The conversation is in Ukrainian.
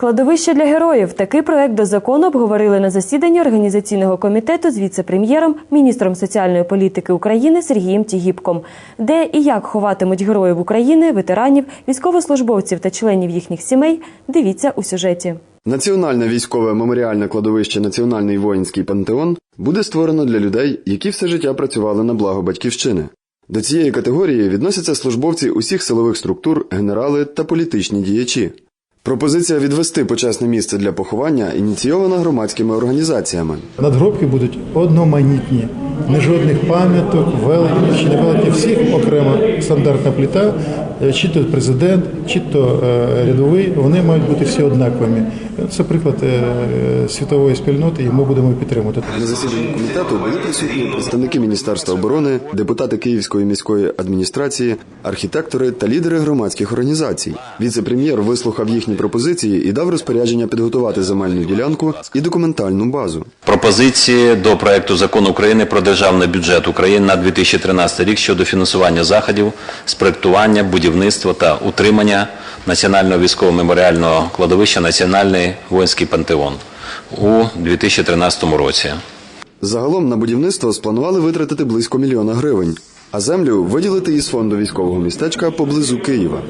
Кладовище для героїв. Такий проект до закону обговорили на засіданні організаційного комітету з віце-прем'єром, міністром соціальної політики України Сергієм Тігіпком. Де і як ховатимуть героїв України, ветеранів, військовослужбовців та членів їхніх сімей. Дивіться у сюжеті. Національне військове меморіальне кладовище Національний воїнський пантеон буде створено для людей, які все життя працювали на благо батьківщини. До цієї категорії відносяться службовці усіх силових структур, генерали та політичні діячі. Пропозиція відвести почесне місце для поховання ініційована громадськими організаціями. Надгробки будуть одноманітні, не жодних пам'яток, великих чи не великих, всіх окремо стандартна плита, е, чи то президент, чи то е, рядовий, вони мають бути всі однаковими. Це приклад е, світової спільноти, і ми будемо підтримувати. На засіданні комітету були присутні представники Міністерства оборони, депутати Київської міської адміністрації, архітектори та лідери громадських організацій. Віце-прем'єр вислухав їхні пропозиції і дав розпорядження підготувати земельну ділянку і документальну базу. Пропозиції до проекту закону України про державний бюджет України на 2013 рік щодо фінансування заходів з проектування, будівництва та утримання Національного військово-меморіального кладовища Національний воїнський пантеон у 2013 році. Загалом на будівництво спланували витратити близько мільйона гривень, а землю виділити із фонду військового містечка поблизу Києва.